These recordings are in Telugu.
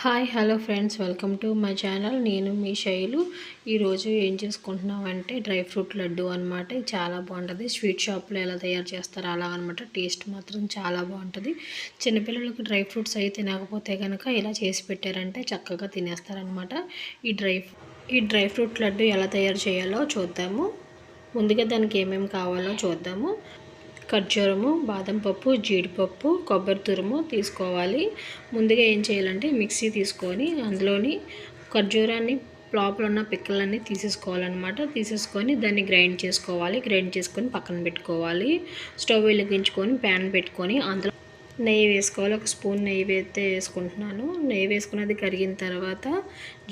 Hi hello friends. Welcome to my channel. నేను మీ శైలు. ఈరోజు ఏం చేసుకుంటున్నామంటే డ్రై ఫ్రూట్ లడ్డు అనమాట చాలా బాగుంటుంది. స్వీట్ షాప్లో ఎలా తయారు చేస్తారో అలా అనమాట టేస్ట్ మాత్రం చాలా బాగుంటుంది. చిన్నపిల్లలకు డ్రై ఫ్రూట్స్ అవి తినకపోతే కనుక ఇలా చేసి పెట్టారంటే చక్కగా తినేస్తారనమాట ఈ డ్రై ఈ డ్రై ఫ్రూట్ లడ్డు ఎలా తయారు చేయాలో చూద్దాము. ముందుగా దానికి ఏమేమి కావాలో చూద్దాము. ఖర్జూరము బాదం పప్పు జీడిపప్పు కొబ్బరి తురుము తీసుకోవాలి. ముందుగా ఏం చేయాలంటే మిక్సీ తీసుకొని అందులోని ఖర్జూరాన్ని లోపల ఉన్న పిక్కలన్నీ తీసేసుకోవాలన్నమాట. తీసేసుకొని దాన్ని గ్రైండ్ చేసుకోవాలి. గ్రైండ్ చేసుకొని పక్కన పెట్టుకోవాలి. స్టవ్ వెలిగించుకొని ప్యాన్ పెట్టుకొని అందులో నెయ్యి వేసుకోవాలి. ఒక స్పూన్ నెయ్యి అయితే వేసుకుంటున్నాను. నెయ్యి వేసుకున్నది కరిగిన తర్వాత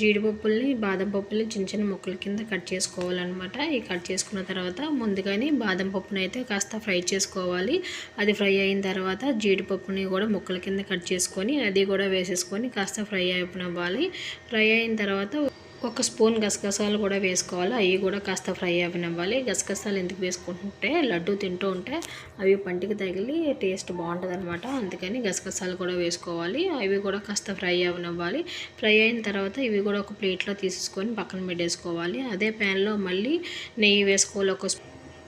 జీడిపప్పుల్ని బాదం పప్పుల్ని చిన్న చిన్న ముక్కల కింద కట్ చేసుకోవాలన్నమాట. ఈ కట్ చేసుకున్న తర్వాత ముందుగానే బాదం పప్పుని అయితే కాస్త ఫ్రై చేసుకోవాలి. అది ఫ్రై అయిన తర్వాత జీడిపప్పుని కూడా ముక్కల కింద కట్ చేసుకొని అది కూడా వేసేసుకొని కాస్త ఫ్రై అయిపోవాలి ఫ్రై అయిన తర్వాత ఒక స్పూన్ గసగసాలు కూడా వేసుకోవాలి. అవి కూడా కాస్త ఫ్రై అవ్వనివ్వాలి. గసగసాలు ఎందుకు వేసుకుంటుంటే లడ్డు తింటూ ఉంటే అవి పంటికి తగిలి టేస్ట్ బాగుంటుంది అనమాట అందుకని గసగసాలు కూడా వేసుకోవాలి. అవి కూడా కాస్త ఫ్రై అవ్వనివ్వాలి. ఫ్రై అయిన తర్వాత ఇవి కూడా ఒక ప్లేట్లో తీసుకొని పక్కన పెట్టేసుకోవాలి. అదే ప్యాన్లో మళ్ళీ నెయ్యి వేసుకోవాలి. ఒక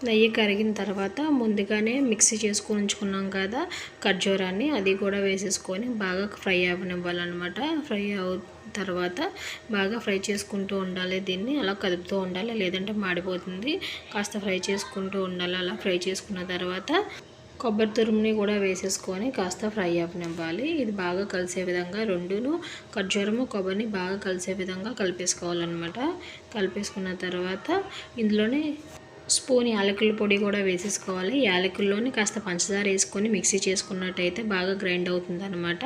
నెయ్యి కరిగిన తర్వాత ముందుగానే మిక్సీ చేసుకొని ఉంచుకున్నాం కదా ఖర్జూరాన్ని అది కూడా వేసేసుకొని బాగా ఫ్రై అవ్వనివ్వాలన్నమాట ఫ్రై అవు తర్వాత బాగా ఫ్రై చేసుకుంటూ ఉండాలి దీన్ని అలా కదుపుతూ ఉండాలి లేదంటే మాడిపోతుంది. కాస్త ఫ్రై చేసుకుంటూ ఉండాలి అలా ఫ్రై చేసుకున్న తర్వాత కొబ్బరి తురుముని కూడా వేసేసుకొని కాస్త ఫ్రై అవ్వనివ్వాలి ఇది బాగా కలిసే విధంగా రెండును ఖర్జూరము కొబ్బరిని బాగా కలిసే విధంగా కలిపేసుకోవాలన్నమాట. కలిపేసుకున్న తర్వాత ఇందులోనే స్పూన్ యాలకుల పొడి కూడా వేసేసుకోవాలి. యాలకుల్లోని కాస్త పంచదార వేసుకొని మిక్సీ చేసుకున్నట్టయితే బాగా గ్రైండ్ అవుతుంది అనమాట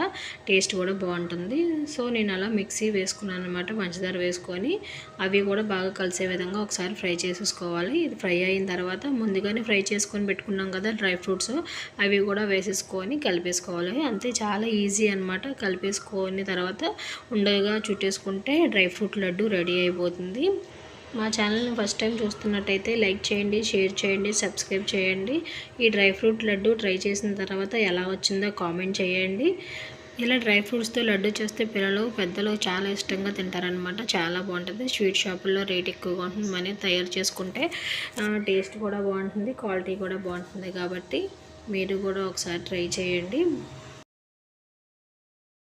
టేస్ట్ కూడా బాగుంటుంది. సో నేను అలా మిక్సీ వేసుకున్నాను అనమాట పంచదార వేసుకొని అవి కూడా బాగా కలిసే విధంగా ఒకసారి ఫ్రై చేసేసుకోవాలి. ఇది ఫ్రై అయిన తర్వాత ముందుగానే ఫ్రై చేసుకొని పెట్టుకున్నాం కదా డ్రై ఫ్రూట్స్ అవి కూడా వేసేసుకొని కలిపేసుకోవాలి. అంతే చాలా ఈజీ అనమాట కలిపేసుకొని తర్వాత ఉండగా చుట్టేసుకుంటే డ్రై ఫ్రూట్ లడ్డు రెడీ అయిపోతుంది. మా ఛానల్ని ఫస్ట్ టైం చూస్తున్నట్టయితే లైక్ చేయండి షేర్ చేయండి సబ్స్క్రైబ్ చేయండి. ఈ డ్రై ఫ్రూట్ లడ్డు ట్రై చేసిన తర్వాత ఎలా వచ్చిందో కామెంట్ చేయండి. ఇలా డ్రై ఫ్రూట్స్తో లడ్డు చేస్తే పిల్లలు పెద్దలు చాలా ఇష్టంగా తింటారనమాట చాలా బాగుంటుంది. స్వీట్ షాపుల్లో రేట్ ఎక్కువగా ఉంటుంది. మనీ తయారు చేసుకుంటే టేస్ట్ కూడా బాగుంటుంది క్వాలిటీ కూడా బాగుంటుంది. కాబట్టి మీరు కూడా ఒకసారి ట్రై చేయండి.